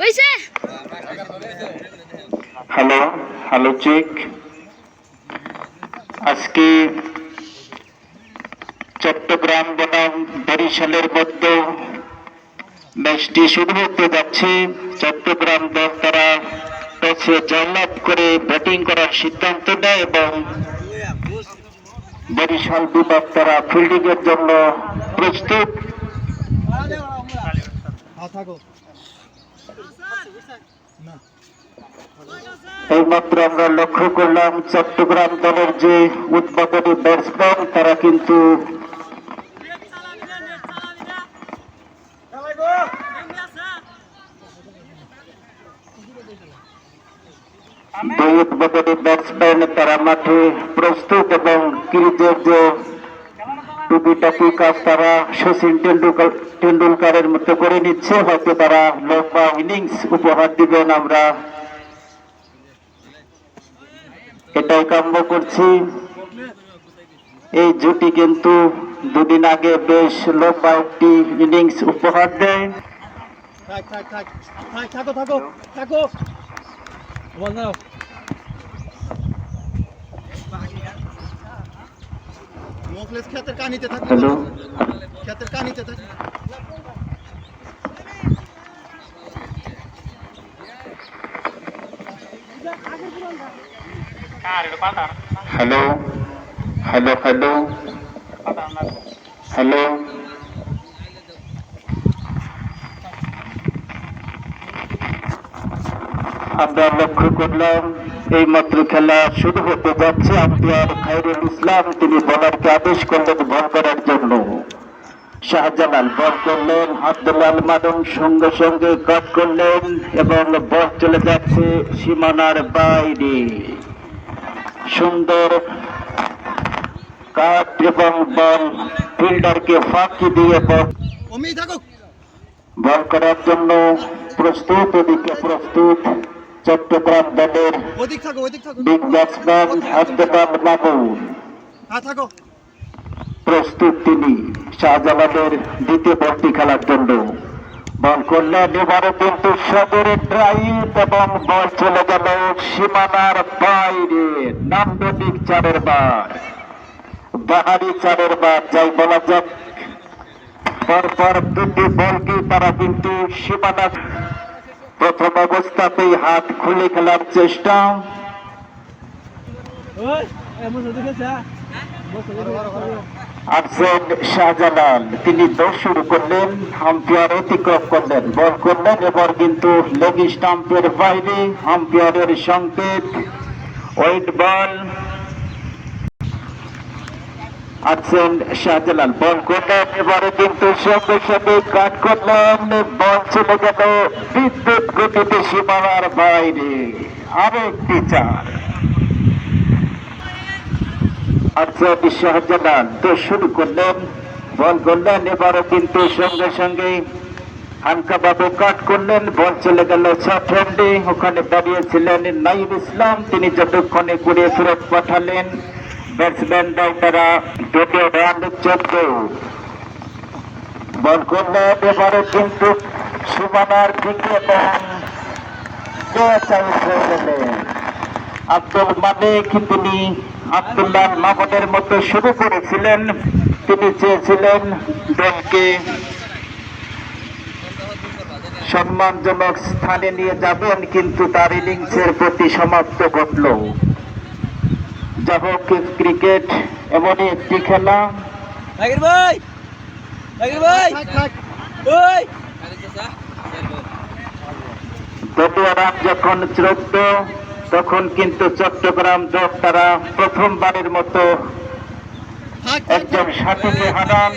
হইছে? Hello hello check. আজকে চট্টগ্রাম বনাম বরিশালের মধ্যে ম্যাচটি শুরু হতে যাচ্ছে। চট্টগ্রাম দল তারা টসে জয়লাভ করে ব্যাটিং করার সিদ্ধান্ত নেয় এবং বরিশাল বিভাগ তারা ফিল্ডিং এর জন্য প্রস্তুত। এইমাত্র আমরা লক্ষ্য করলাম চট্টগ্রাম দলের যে উদ্বোধনী ব্যাটসম্যান তারা কিন্তু দুই ব্যাটসম্যান তারা মাঠে প্রস্তুত এবং ক্রিজের যে টুপিটাকি কাজ, তারা সচিন টেন্ডুলকার, টেন্ডুলকারের মতো করে নিচ্ছে। হয়তো তারা লম্বা ইনিংস উপহার দিবেন আমরা এটাই কাম্য করছি। এই জুটি কিন্তু দুদিন আগে বেশ লম্বা একটি ইনিংস উপহার দেয়। থাক থাক থাক থাক থাকো থাকো থাকো। বল দাও মোকলেস খেতের কানিতে থাক। খেতের কানিতে থাক। হ্যালো হ্যালো হ্যালো হ্যালো আমরা লক্ষ্য করলাম এই মাত্র খেলা শুরু হতে যাচ্ছে আম্পায়ার খাইরুল ইসলাম। তিনি বলারকে আদেশ করলেন বল করার জন্য। শাহজালাল বল করলেন, আব্দুল্লাল মাদন সঙ্গে সঙ্গে কাট করলেন এবং বল চলে যাচ্ছে সীমানার বাইরে। সুন্দর কাট এবং বল ফিল্ডারকে ফাঁকি দিয়ে বল করার জন্য প্রস্তুত ওদিকে প্রস্তুত চট্টগ্রাম দলের বিগ ব্যাটসম্যান মামুন। হ্যাঁ প্রস্তুত তিনি শাহজালালের দ্বিতীয় বলটি খেলার জন্য। বল করলেন এবারে কিন্তু সদরের ড্রাইভ এবং বল চলে গেল সীমানার বাইরে। নান্দনিক চারের বার। বাহারি চারের বার, যাই বলা যাক। পরপর দুটি বলকে তারা কিন্তু সীমানা প্রথম অবস্থাতেই হাত খুলে খেলার চেষ্টা। আফজল শাহজালাল, তিনি দৌড় শুরু করলেন আম্পায়ার অতিক্রম করলেন, বল করলেন, এবার কিন্তু লেগ স্টাম্পের বাইরে আম্পায়ারের সংকেত, ওয়েট বল। আছেন শাহজালাল বল করলেন, এবারে কিন্তু সঙ্গে সঙ্গে কাট করলেন, বল চলে গেল বিদ্যুৎ গতিতে সীমানার বাইরে। আরেকটি চার। আফজাদ শাহজালাল তো শুরু করলেন। বল করলেন এবারও কিন্তু সঙ্গে সঙ্গে হানকা বাবু কাট করলেন। বল চলে গেল শর্ট ওখানে দাঁড়িয়েছিলেন নাইব ইসলাম। তিনি যতক্ষণে ঘুরে ফেরত পাঠালেন, ব্যাটসম্যান তারা দুটো রান চোদ্দ বল করলেন এবারে কিন্তু সুমানার দিকে এবং হয়ে গেলেন আব্দুল মালিক তিনি আব্দুল্লাহ মামুনের মতো শুরু করেছিলেন? তিনি চেয়েছিলেন দলকে সম্মানজনক স্থানে নিয়ে যাবেন কিন্তু তার ইনিংসের প্রতি সমাপ্ত ঘটল। যা হোক ক্রিকেট এমনই একটি খেলা। রান যখন চোদ্দ তখন কিন্তু চট্টগ্রাম দল তারা প্রথমবারের মতো একজন সাথীকে হারান।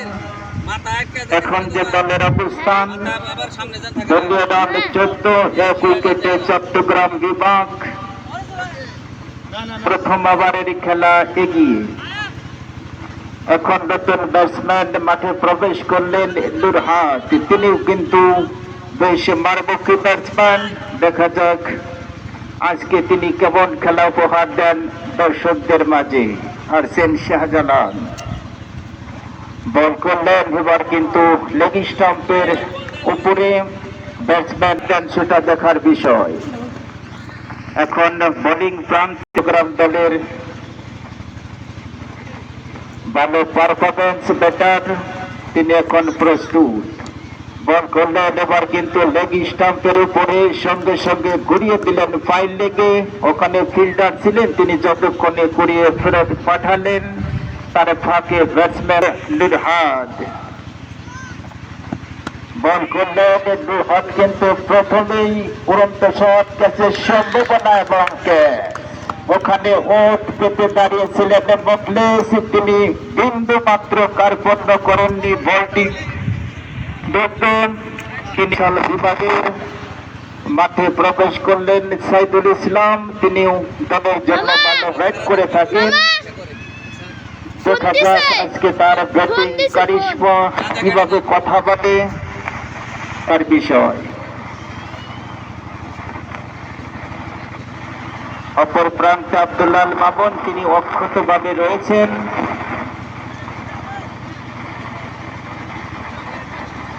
এখন যে দলের অবস্থান চোদ্দ এক উইকেটে চট্টগ্রাম বিভাগ প্রথম ওভারের খেলা এগিয়ে। এখন নতুন ব্যাটসম্যান মাঠে প্রবেশ করলেন দুরহাট। তিনি কিন্তু বেশ মারমুখী ব্যাটসম্যান। দেখা যাক আজকে তিনি কেমন খেলা উপহার দেন দর্শকদের মাঝে? আর সেন শাহজালাল। বল করলেন এবার কিন্তু লেগ স্টাম্পের উপরে ব্যাটসম্যান দেন সেটা দেখার বিষয়। এখন বোলিং প্রান্ত চট্টগ্রাম দলের ভালো পারফরমেন্স ব্যাটার তিনি এখন প্রস্তুত। বল করলেন এবার কিন্তু লেগ স্টাম্পের উপরে সঙ্গে সঙ্গে ঘুরিয়ে দিলেন ফাইল লেগে ওখানে ফিল্ডার ছিলেন, তিনি যতক্ষণে ঘুরিয়ে ফেরত পাঠালেন, তার ফাঁকে ব্যাটসম্যান নির্হাদ বল করলেন নির্হাদ কিন্তু প্রথমেই উড়ন্ত শট গেছে সম্ভাবনা এবং ওখানে ওট পেতে দাঁড়িয়েছিলেন মকলেস তিনি বিন্দু মাত্র কার্পণ্য করেননি বলটি। দেখবেন তিনি সাল বিভাগের মাঠে প্রবেশ করলেন সাইদুল ইসলাম। তিনি দলের জন্য ভালো ব্যাট করে থাকেন। দেখা যাক আজকে তার ব্যাটিং কারিশমা কীভাবে কথা বলে তার বিষয়। অপর প্রান্তে আব্দুল্লাল মামুন তিনি অক্ষতভাবে রয়েছেন।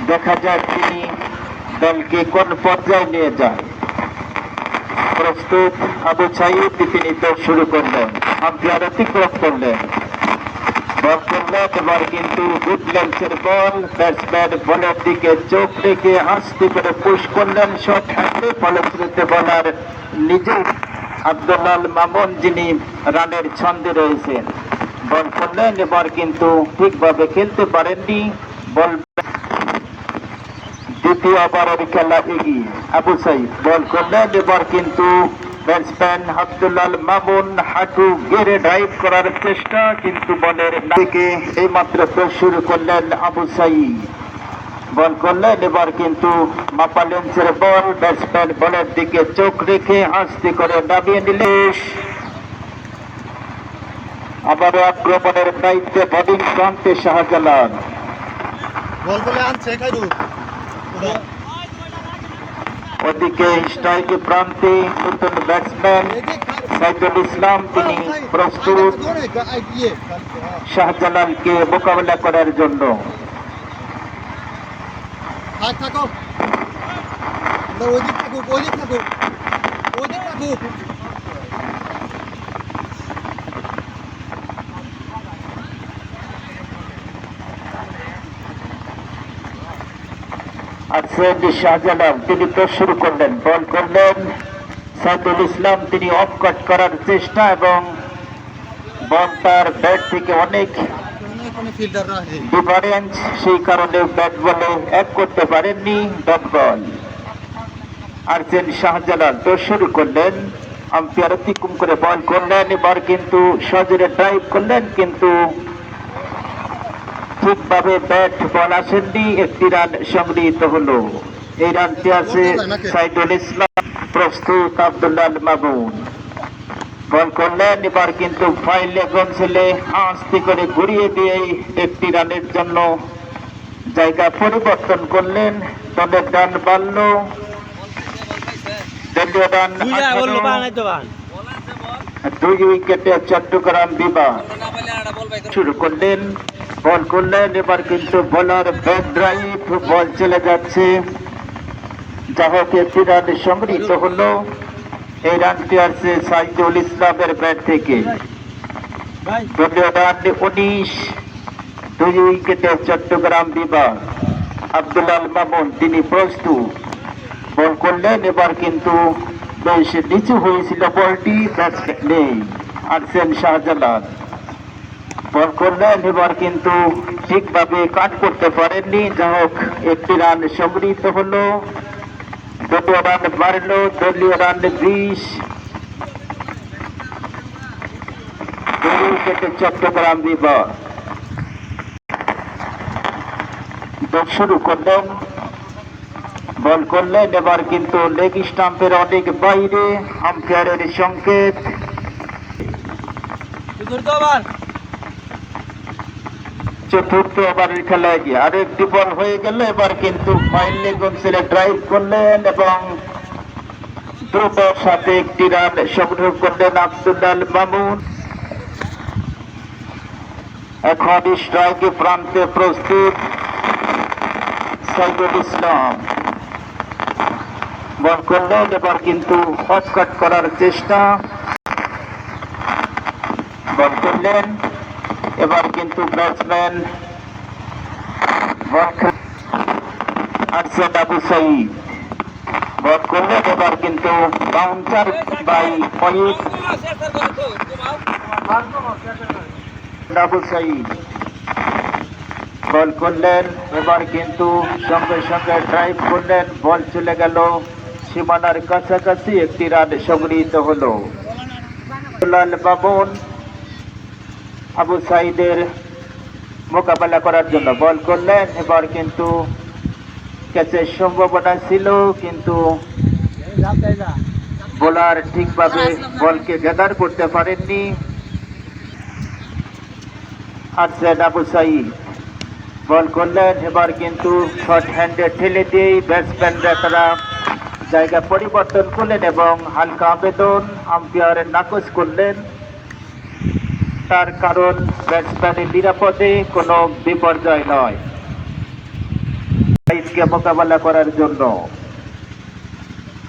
দেখা যাক তিনি দলকে কোন পর্যায়ে নিয়ে যায় প্রস্তুত আবু সাইদ তিনি তো শুরু করলেন আম্পায়ার অতিক্রম করলেন। এবার কিন্তু গুডল্যান্ডসের বল ব্যাটসম্যান বলের দিকে চোখ রেখে আস্তে করে পুশ করলেন বলার আব্দুল্লাল মামুন যিনি রানের ছন্দে রয়েছেন। বল করলেন, এবার কিন্তু ঠিকভাবে খেলতে পারেননি। বল দ্বিতীয় ওভারের খেলা এগিয়ে। আবু সাইদ বল করলেন, এবার কিন্তু ব্যাটসম্যান আব্দুল্লাল মামুন হাঁটু গেড়ে ড্রাইভ করার চেষ্টা, কিন্তু বলের দিকে এই মাত্র শুরু করলেন আবু সাইদ। বল করলেন, এবার কিন্তু মাপালেন্সের বল ব্যাটসম্যান বলের দিকে চোখ রেখে আস্তে করে নামিয়ে নিলে আবারও আক্রমণের দায়িত্বে বোলিং প্রান্তে শাহজালাল। বল বলে আনছে খাইরু ওদিকে স্ট্রাইক প্রান্তে নতুন ব্যাটসম্যান সাইদুল ইসলাম, তিনি প্রস্তুত শাহজালালকে মোকাবেলা করার জন্য। থাকো। ওইদিক থাকুক ওইদিক থাকুক ওইদিক থাকুক। আছেন শাহজালাল, তিনি তো শুরু করলেন, বল করলেন। সাইদুল ইসলাম, তিনি অফ কাট করার চেষ্টা এবং বল তার ব্যাট থেকে অনেক ডিফারেন্স সেই কারণে ব্যাট বলে এক করতে পারেননি ডট বল আরছেন শাহজালাল তো শুরু করলেন আম্পায়ার অতিক্রম করে বল করলেন, এবার কিন্তু সজরে ড্রাইভ করলেন, কিন্তু ঠিকভাবে ব্যাট বল আসেননি একটি রান সংগৃহীত হলো। এই রানটি আছে সাইদুল ইসলাম প্রস্তুত আব্দুল্লাহ মামুন। বল করলেন এবার কিন্তু ফাইলে গঞ্জলে আস্তে করে ঘুরিয়ে দিয়ে একটি রানের জন্য জায়গা পরিবর্তন করলেন। দলের রান বাড়ল। দলীয় রান দুই উইকেটে চট্টগ্রাম বিভাগ শুরু করলেন। বল করলেন এবার কিন্তু বলার ব্যাক ড্রাইভ বল চলে যাচ্ছে। যা হোক একটি রান সংগৃহীত হলো এই রানটি আসছে সাইদুল ইসলামের ব্যাট থেকে। রান উনিশ দুই উইকেটে চট্টগ্রাম বিভাগ। আব্দুল্লাল মামুন তিনি প্রস্তুত। বল করলেন এবার কিন্তু বেশ নিচু হয়েছিল বলটি ব্যাটসম্যান নেই আরসেন শাহজালাল। বল করলেন এবার কিন্তু ঠিকভাবে কাট করতে পারেননি। যা হোক, একটি রান সংগৃহীত হলো। দলীয় রান বাড়লো, দলীয় রান বিশ। চট্টগ্রাম বিভাগ। শুরু করলেন। বল করলেন, এবার কিন্তু লেগ স্টাম্পের অনেক বাইরে। আম্পায়ারের সংকেত। চতুর্থ ওভার চতুর্থ ওভারের খেলায় গিয়ে আরেকটি বল হয়ে গেল। এবার কিন্তু ফাইন লেগ অঞ্চলে ড্রাইভ করলেন এবং দ্রুতর সাথে একটি রান সংগ্রহ করলেন আব্দুল্লাল মামুন। এখন স্ট্রাইকে প্রান্তে প্রস্তুত সাইদুল ইসলাম। বল করলেন, এবার কিন্তু হটকাট করার চেষ্টা। বল করলেন। এবার কিন্তু ব্যাটসম্যান আরশেদ আবু সাইদ বল করলেন এবার কিন্তু bouncer by Ayub Abu ball করলেন, এবার কিন্তু সঙ্গে সঙ্গে ড্রাইভ করলেন। বল চলে গেল সীমানার কাছাকাছি। একটি রান সংগৃহীত হলো। লাল বাবন আবু সাইদের মোকাবেলা করার জন্য বল করলেন। এবার কিন্তু ক্যাচের সম্ভাবনা ছিল কিন্তু বোলার ঠিকভাবে বলকে গ্যাদার করতে পারেননি। আরশেদ আবু সাইদ বল করলেন। এবার কিন্তু শর্ট হ্যান্ডে ঠেলে দিয়েই ব্যাটসম্যানরা তারা জায়গা পরিবর্তন করলেন এবং হালকা আবেদন আম্পায়ার নাকচ করলেন। তার কারণ ব্যাটসম্যানের নিরাপদে কোনো বিপর্যয় নয়। সাইদকে মোকাবেলা করার জন্য।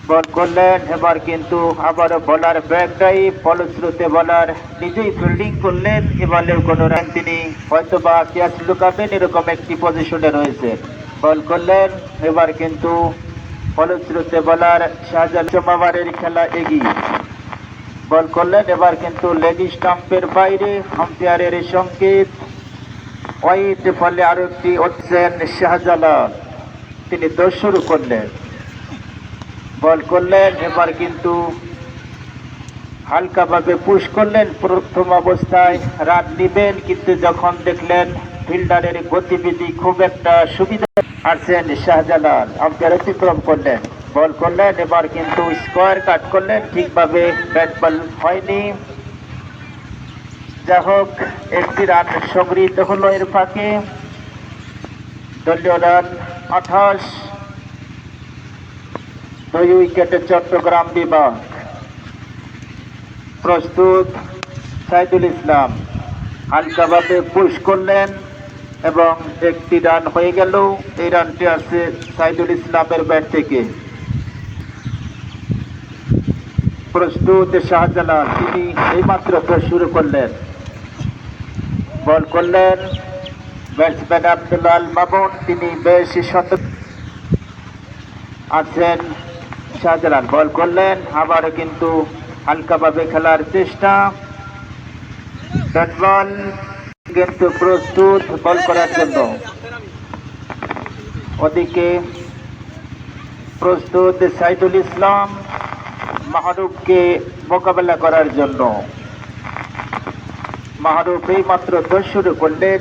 বল করলেন, এবার কিন্তু আবারও বলার ব্যাগটাই ফলশ্রুতে বলার। নিজেই ফিল্ডিং করলেন, এবারেও কোনো রান তিনি হয়তো বা ক্যাচ লুকাবেন এরকম একটি পজিশনে রয়েছে। বল করলেন, এবার কিন্তু ফলশ্রুতে বলার শাহজাল জমাবারের খেলা এগিয়ে। বল করলেন। এবার কিন্তু লেগ স্টাম্পের বাইরে আম্পায়ারের সংকেত। ওয়াইড ফলে আরও একটি হচ্ছেন শাহজালাল। তিনি দোষ শুরু করলেন। বল করলেন, এবার কিন্তু হালকাভাবে পুশ করলেন। প্রথম অবস্থায় রান নিবেন, কিন্তু যখন দেখলেন ফিল্ডারের গতিবিধি খুব একটা সুবিধা আসছেন শাহজালাল আম্পায়ার অতিক্রম করলেন। বল করলেন, এবার কিন্তু স্কোয়ার কাট করলেন, ঠিকভাবে ব্যাট বল হয়নি। যা হোক, একটি রান সংগৃহীত হলো এর ফাঁকে। দলীয় রান আঠাশ। দুই উইকেটে চট্টগ্রাম বিভাগ। প্রস্তুত সাইদুল ইসলাম। হালকাভাবে পুশ করলেন এবং একটি রান হয়ে গেল। এই রানটি আসছে সাইদুল ইসলামের ব্যাট থেকে। প্রস্তুত শাহজালাল, তিনি এইমাত্র তো শুরু করলেন। বল করলেন ব্যাটসম্যান আব্দুল্লাল মামুন, তিনি বেশ শত আছেন শাহজালাল। বল করলেন, আবার কিন্তু হালকাভাবে খেলার চেষ্টা। ব্যাটবল কিন্তু প্রস্তুত বল করার জন্য। ওদিকে প্রস্তুত সাইদুল ইসলাম। মাহরুফকে মোকাবেলা করার জন্য। মাহরুফ এই মাত্র দোষ শুরু করলেন,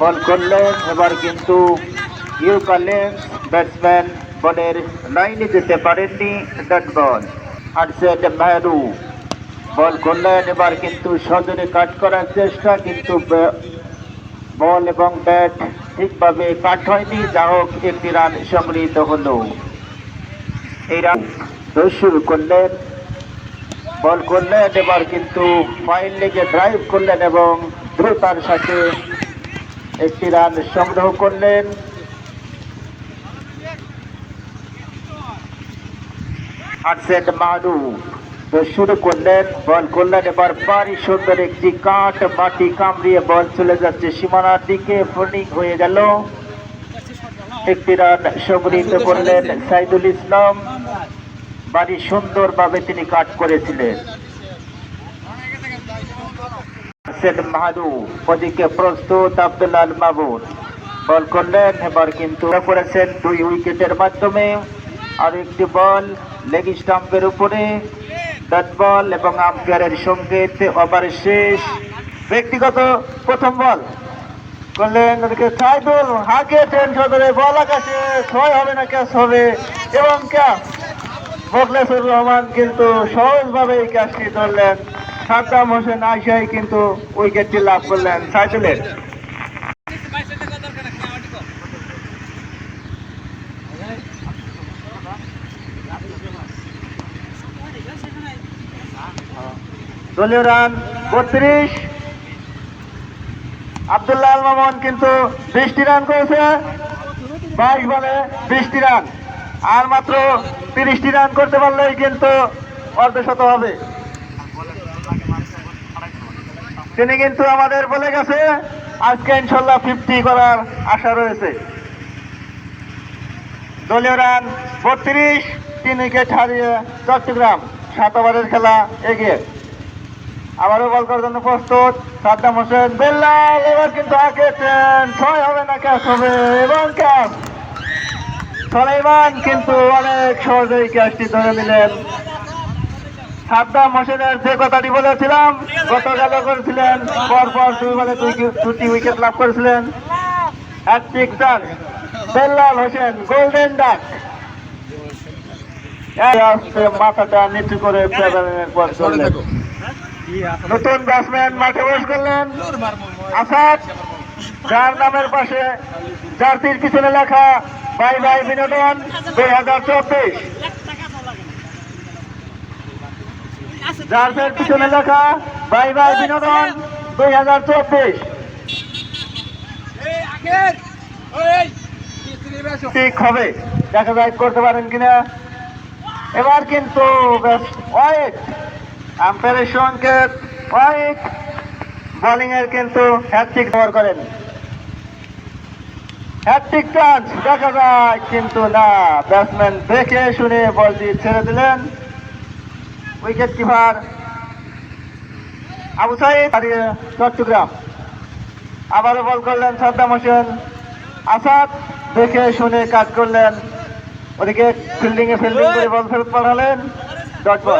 বল করলেন, এবার কিন্তু ইউ করলেন ব্যাটসম্যান বলের লাইনে যেতে পারেননি ডট বল। আরশেদ মেহরু বল করলেন, এবার কিন্তু সজনে কাট করার চেষ্টা, কিন্তু বল এবং ব্যাট ঠিকভাবে কাট হয়নি। যা হোক, একটি রান সংগৃহীত হলো। এই রান শুরু করলেন, বল করলেন, এবার কিন্তু ফাইন লেগে ড্রাইভ করলেন এবং দ্রুতার সাথে একটি রান সংগ্রহ করলেন। আরশেদ মাহরু তো শুরু করলেন, বল করলেন, এবার পারি সুন্দর একটি কাঠ মাটি কামড়িয়ে বল চলে যাচ্ছে সীমানার দিকে, ফোল্ডিং হয়ে গেল। একটি রান সংগৃহীত করলেন সাইদুল ইসলাম। বাড়ি সুন্দরভাবে তিনি কাট করেছিলেন। ওদিকে প্রস্তুত দুই উইকেটের মাধ্যমে। আর একটি বল উপরে। বল এবং আম্পায়ারের ওভার শেষ। ব্যক্তিগত প্রথম বল করলেন ওদিকে হাকে ধরে বল আকাশে, ছয় হবে না, ক্যাচ হবে এবং ক্যাচ। মোখলেসুর রহমান কিন্তু সহজভাবে এই ক্যাচটি ধরলেন। সাদ্দাম হোসেন আইসাই কিন্তু উইকেটটি লাভ করলেন সাইদুলের দলীয় রান বত্রিশ। আবদুল্লাহ আল মামুন কিন্তু বিশটি রান করেছে। বাইশ বলে বিশটি রান। আর মাত্র তিরিশটি রান করতে পারলেই কিন্তু অর্ধশত হবে। তিনি কিন্তু আমাদের বলে গেছে, আজকে ইনশাল্লাহ ফিফটি করার আশা রয়েছে। দলীয় রান বত্রিশ, তিন উইকেট হারিয়ে চট্টগ্রাম সাত ওভারের খেলা এগিয়ে। আবারও বল করার জন্য প্রস্তুত সাদ্দাম হোসেন বেল্লাল, এবার কিন্তু আঁকেছেন ছয় হবে না, ক্যাচ হবে এবং ক্যাচ। সলাইমান কিন্তু অনেক সহজেই ক্যাচটি ধরে নিলেন। সাদ্দাম হোসেনের যে কথাটি বলেছিলাম, গতকাল করেছিলেন, পরপর দুই বলে দুটি উইকেট লাভ করেছিলেন। হ্যাট্রিক ডাক বেল্লাল হোসেন, গোল্ডেন ডাক। মাথাটা নিচু করে নতুন ব্যাটসম্যান মাঠে বস করলেন। আসাদ, যার নামের পাশে জার্সির পিছনে লেখা বাই বাই বিনোদন দুই হাজার চব্বিশ। জার্সির পিছনে লেখা বাই বাই বিনোদন দুই হাজার চব্বিশ। ঠিক হবে, দেখা যায় করতে পারেন কিনা। এবার কিন্তু ওয়েট আম্পায়ারের সংকেত ওয়েট বোলিং এর কিন্তু হ্যাট্রিক করেন। হ্যাট্রিক চান্স দেখা যায় কিন্তু না ব্যাটসম্যান দেখে শুনে বলটি ছেড়ে দিলেন। উইকেট কিপার আবু সাইদ হারিয়ে চট্টগ্রাম। আবারও বল করলেন সাদ্দাম হোসেন। আসাদ দেখে শুনে কাজ করলেন। ওদিকে ফিল্ডিং এ ফিল্ডিং করে বল ফেরত পাঠালেন। ডট বল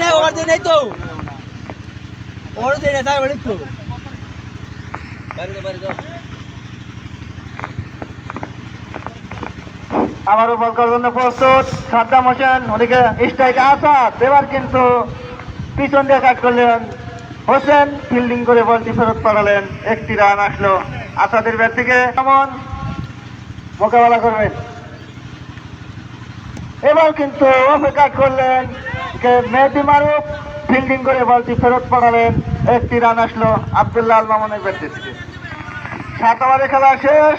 নেই ওভার তো। তাই তো। বল করার জন্য প্রস্তুত। সাদ্দাম হোসেন ওদিকে স্ট্রাইক আসাদ এবার কিন্তু পিছন দিয়ে কাজ করলেন। হোসেন ফিল্ডিং করে বলটি ফেরত পাঠালেন। একটি রান আসলো। আসাদের ব্যাট থেকে কেমন মোকাবেলা করবেন? এবার কিন্তু অফে কাজ করলেন মেহেদি মারুফ ফিল্ডিং করে বলটি ফেরত পাঠালেন। একটি রান আসলো আব্দুল্লাহ আল মামুনের ব্যাট থেকে। সাত ওভারে খেলা শেষ।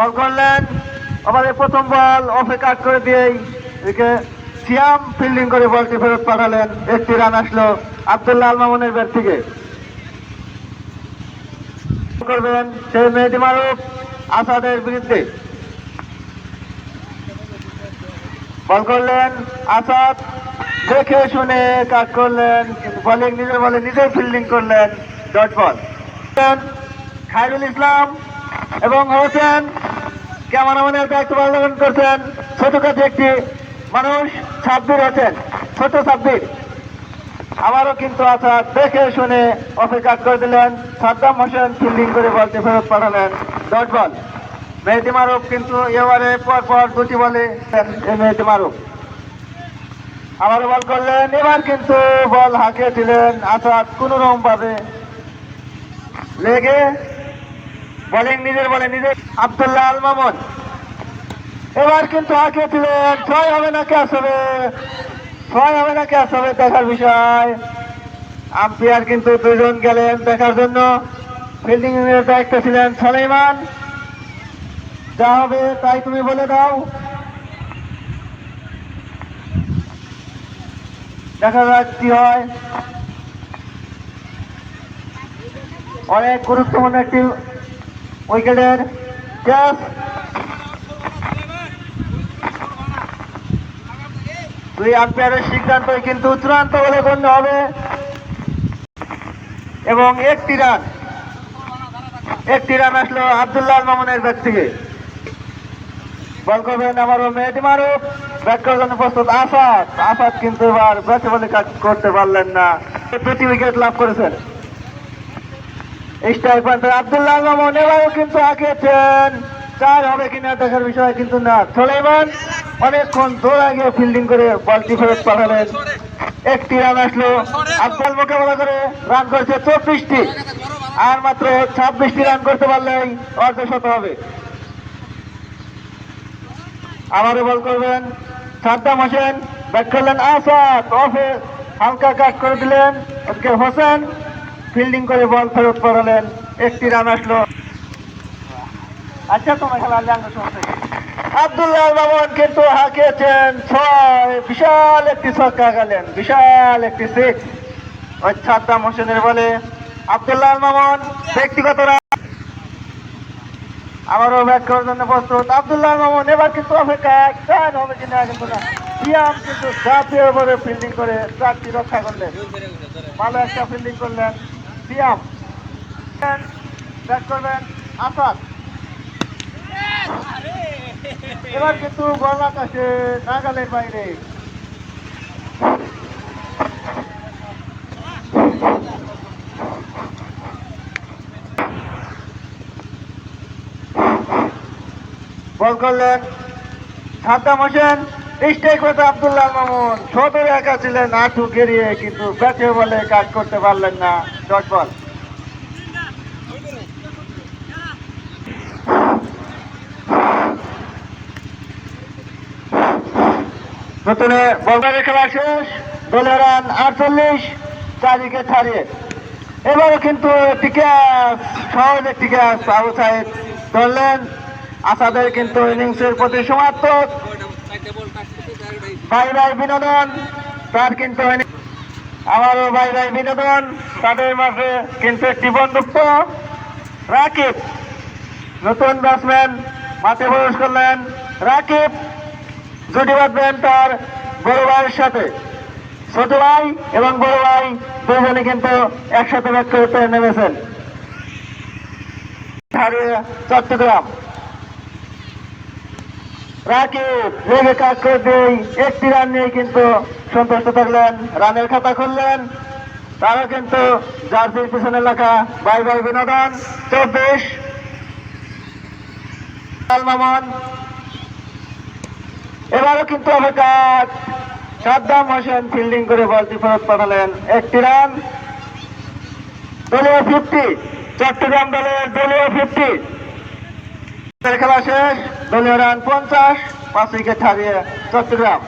বল করলেন। আমাদের প্রথম বল অফে কাট করে দিয়েই এদিকে সিয়াম ফিল্ডিং করে বলটি ফেরত পাঠালেন। একটি রান আসলো আব্দুল্লাহ আল মামুনের ব্যাট থেকে। করবেন সেই মেহেদি মারুফ আসাদের বিরুদ্ধে। বল করলেন আসাদ। দেখে শুনে কাজ করলেন বলিং নিজের বলে নিজেই ফিল্ডিং করলেন ডট বল খায়রুল ইসলাম এবং হোসেন ক্যামেরাম্যানের দায়িত্ব পালন করছেন ছোটখাটো একটি মানুষ ছাব্বির আছেন ছোট ছাব্বির আবারও কিন্তু আসাদ দেখে শুনে অফে কাজ করে দিলেন। সাদ্দাম হোসেন ফিল্ডিং করে বলতে ফেরত পাঠালেন। Dot ball. মেহেদি মারুফ কিন্তু এবারে পর পর দুটি বলে মেহেদি মারুফ। আবারও বল করলেন। এবার কিন্তু বল হাঁকে দিলেন আসাদ। কোন রকম ভাবে লেগে বলিং নিজের বলে নিজে আব্দুল্লাহ আল মামুন। এবার কিন্তু হাঁকে দিলেন। ছয় হবে না ক্যাচ হবে। ছয় হবে না ক্যাচ হবে দেখার বিষয়। আম্পায়ার কিন্তু দুজন গেলেন দেখার জন্য। ফিল্ডিং এর দায়িত্ব ছিলেন সালাইমান। যা হবে তাই তুমি বলে দাও। দেখা যাক কি হয়। অনেক গুরুত্বপূর্ণ একটি উইকেটের ক্যাচ। দুই আম্পায়ারের সিদ্ধান্তই কিন্তু চূড়ান্ত বলে গণ্য হবে। এবং একটি রান একটি রান আসলো আব্দুল্লাহ মামুনের ব্যাট থেকে। বল করবেন আমারও মেহেদি মারুফ, ব্যাট করার জন্য প্রস্তুত আসাদ। আসাদ কিন্তু এবার ব্যাটে বলে কাজ করতে পারলেন না। দুটি উইকেট লাভ করেছেন। স্ট্রাইক পয়েন্টার আব্দুল্লাহ মামুন কিন্তু আঁকিয়েছেন চার হবে কিনা দেখার বিষয় কিন্তু না। সোলাইমান অনেকক্ষণ দৌড়া গিয়ে ফিল্ডিং করে বলটি ফেরত পাঠালেন। একটি রান আসলো। আব্দুল মোকাবেলা করে রান করেছে চব্বিশটি। আর মাত্র ছাব্বিশটি রান করতে পারলেই অর্ধশত হবে। আবারও বল করবেন সাদ্দাম হোসেন। ব্যাট করলেন আসাদ। অফে হালকা কাট করে দিলেন হোসেন। ফিল্ডিং করে বল ফেরত পাঠালেন একটি রান আসলো। আচ্ছা তোমার খেলা জানতে সমস্যা? আব্দুল্লাহ মামুন কিন্তু হাঁকিয়েছেন। ছয়, বিশাল একটি ছক্কা গেলেন বিশাল একটি সিক্স ওই সাদ্দাম হোসেনের বলে। আব্দুল্লাহ মামুন, ব্যক্তিগত রান আবারও ব্যাট করার জন্য প্রস্তুত। আব্দুল্লাহ মামুন, এবার কিন্তু অপেক্ষা। চার হবে কিনা কিন্তু না। সিয়াম কিন্তু জাতীয় ওভারে ফিল্ডিং করে চারটি রক্ষা করলেন। ভালো একটা ফিল্ডিং করলেন। সিয়াম। ব্যাট করবেন আসাদ এবার কিন্তু বল আকাশে নাগালের বাইরে। বল করলেন সাদ্দাম হোসেন স্ট্রাইক করতে আবদুল্লাহ মামুন। সদরে একা ছিলেন আটু গেরিয়ে কিন্তু ব্যাটে বলে কাজ করতে পারলেন না। ডট বল নতুনে বলবারের খেলা শেষ দলের রান আটচল্লিশ চার উইকেট হারিয়ে এবারও কিন্তু ক্যাচ সহজ একটি ক্যাচ আবু সাহেব ধরলেন আসাদের কিন্তু ইনিংসের প্রতি সমার্থক বাইরাই বিনোদন তার কিন্তু আমারও বাইরাই বিনোদন, তাদের মাঝে কিন্তু একটি বন্ধুত্ব। রাকিব, নতুন ব্যাটসম্যান মাঠে প্রবেশ করলেন। রাকিব জুটি বাঁধবেন তার বড় ভাইয়ের সাথে। ছোট ভাই এবং বড় ভাই দুজনে কিন্তু একসাথে ব্যাট করতে নেমেছেন। চট্টগ্রাম। রাকিব লেগে কাজ করে দিই একটি রান নিয়ে কিন্তু সন্তুষ্ট থাকলেন, রানের খাতা খুললেন। তারা কিন্তু জার্সির পিছনে লেখা বাই বাই বিনোদন, চব্বিশ। এবারও কিন্তু অপেক্ষা সাদ্দাম হোসেন ফিল্ডিং করে বলটি ফেরত পাঠালেন, একটি রান। দলীয় ফিফটি চট্টগ্রাম দলের দলীয় ফিফটি খেলা শেষ। দলীয় রান পঞ্চাশ, পাঁচ উইকেট হারিয়ে চট্টগ্রাম।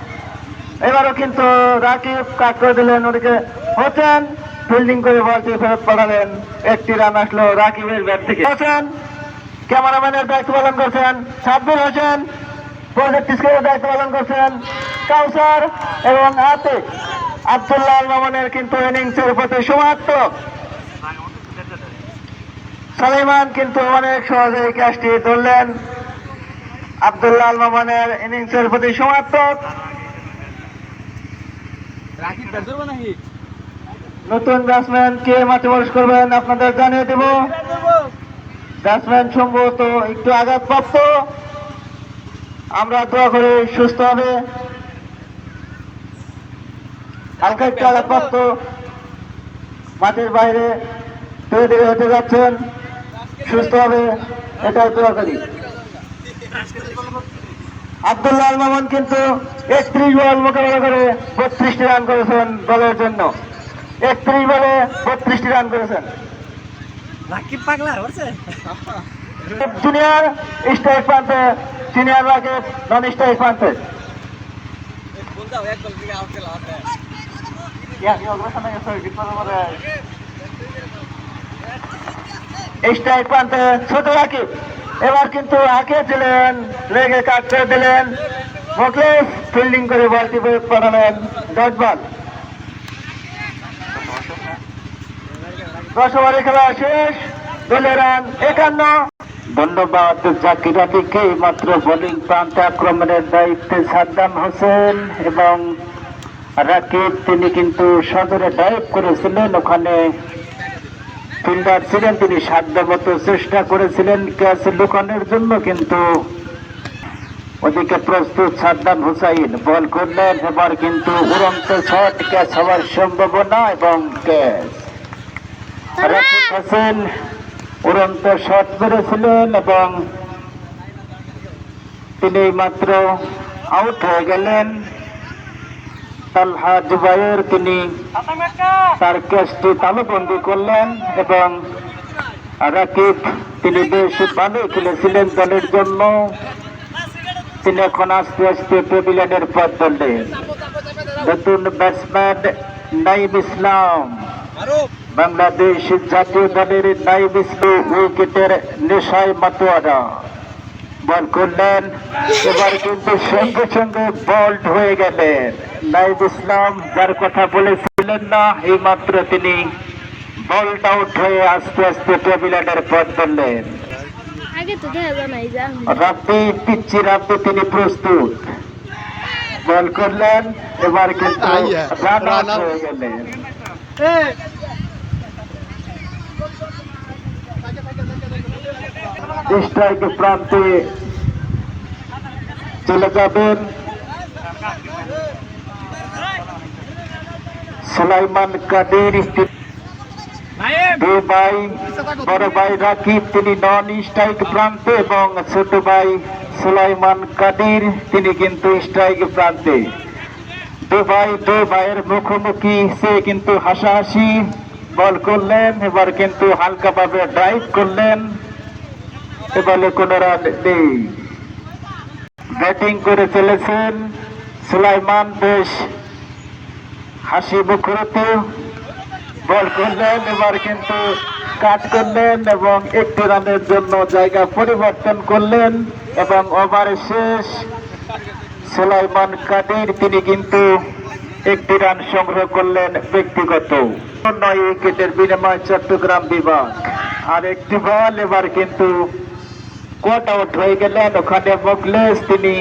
এবারও কিন্তু রাকিব কাট করে দিলেন ওদিকে হোসেন। ফিল্ডিং করে বলটি ফেরত পাঠালেন। একটি রান আসলো রাকিবের ব্যাট থেকে। হোসেন, ক্যামেরাম্যানের দায়িত্ব পালন করছেন সাব্বির হোসেন। প্রজেক্ট স্কুলের দায়িত্ব পালন করছেন কাউসার এবং আতিক। আব্দুল্লাহ মামনের কিন্তু ইনিংসের প্রতি সমার্থক সালেমান কিন্তু অনেক সহজে এই ক্যাচটি ধরলেন। আব্দুল্লাহ মামনের ইনিংসের প্রতি সমার্থক। নতুন ব্যাটসম্যান কে মাঠে প্রবেশ করবেন আপনাদের জানিয়ে দেব। ব্যাটসম্যান সম্ভবত একটু আঘাতপ্রাপ্ত। আমরা দোয়া করে সুস্থ হবে। হালকা একটু আঘাতপ্রাপ্ত। মাঠের বাইরে ধীরে হেঁটে যাচ্ছেন। সুস্থ হবে এটাই দোয়া করি আব্দুল্লাহ আল মামুন কিন্তু একত্রিশ বল মোকাবেলা করে বত্রিশটি রান করেছেন দলের জন্য। একত্রিশ বলে বত্রিশটি রান করেছেন। রাকিব পাগলা হচ্ছে। জুনিয়র স্ট্রাইক প্রান্তে সিনিয়র রাকিব নন স্ট্রাইক প্রান্তে। স্ট্রাইক প্রান্তে ছোট রাকিব এবার কিন্তু হাঁকিয়েছিলেন লেগে কাট করে দিলেন। মুখলেস ফিল্ডিং করে বলটি ফেরত পাঠালেন ডট বল দশ ওভারে খেলা শেষ দলের রান একান্ন। ধন্যবাদ, জাকির আলীকে মাত্র বোলিং প্রান্তে আক্রমণের দায়িত্বে সাদ্দাম হোসেন এবং রাকিব, তিনি কিন্তু সদরে ডাইভ করেছিলেন। ওখানে ফিল্ডার ছিলেন তিনি সাধ্যমতো চেষ্টা করেছিলেন ক্যাচ লুকানোর জন্য কিন্তু ওদিকে প্রস্তুত সাদ্দাম হুসাইন। বল করলেন এবার কিন্তু উড়ন্ত শট ক্যাচ হওয়ার সম্ভাবনা এবং ক্যাচ। রাকিব হোসেন উড়ন্ত শট মেরেছিলেন এবং তিনি মাত্র আউট হয়ে গেলেন। তালহা জুবাইর তিনি তার ক্যাচটি তালুবন্দি করলেন এবং রাকিব, তিনি বেশ ভালো খেলেছিলেন দলের জন্য। তিনি এখন আস্তে আস্তে পেভিলিয়নের পথ ধরলেন। নতুন ব্যাটসম্যান নাইম ইসলাম। বাংলাদেশ জাতীয় দলের নাইব ইসলাম উইকেটের নেশায় মাতোয়ারা। বল করলেন। এবার কিন্তু সঙ্গে সঙ্গে বল্ড হয়ে গেলেন। নাইব ইসলাম যার কথা বলেছিলেন না এই মাত্র তিনি বল্ড আউট হয়ে আস্তে আস্তে টেবিলানের পথ ধরলেন। আগে তো দেখা যায় নাই যা। রাব্বি পিচ্ছি রাব্বি তিনি প্রস্তুত। বল করলেন এবার কিন্তু রান আউট হয়ে গেলেন। স্ট্রাইক প্রান্তে চলে যাবেন। সুলাইমান কাদের ভাই বড় ভাই রাকিব তিনি নন স্ট্রাইক প্রান্তে এবং ছোট ভাই সুলাইমান কাদির তিনি কিন্তু স্ট্রাইক প্রান্তে। দু ভাই দু ভাইয়ের মুখোমুখি সে কিন্তু হাসাহাসি বল করলেন এবার কিন্তু হালকাভাবে ড্রাইভ করলেন। এবারে কোনো রান নেই ব্যাটিং করে চলেছেন সুলাইমান বেশ হাসি মুখরতে। বল করলেন, এবার কিন্তু কাট করলেন এবং একটি রানের জন্য জায়গা পরিবর্তন করলেন এবং ওভার শেষ সুলাইমান কাদির, তিনি কিন্তু একটি রান সংগ্রহ করলেন ব্যক্তিগত। নয় উইকেটের বিনিময় চট্টগ্রাম বিভাগ। আর একটি বল, এবার কিন্তু কোট আউট হয়ে গেলেন ওখানে মুকলেশ তিনি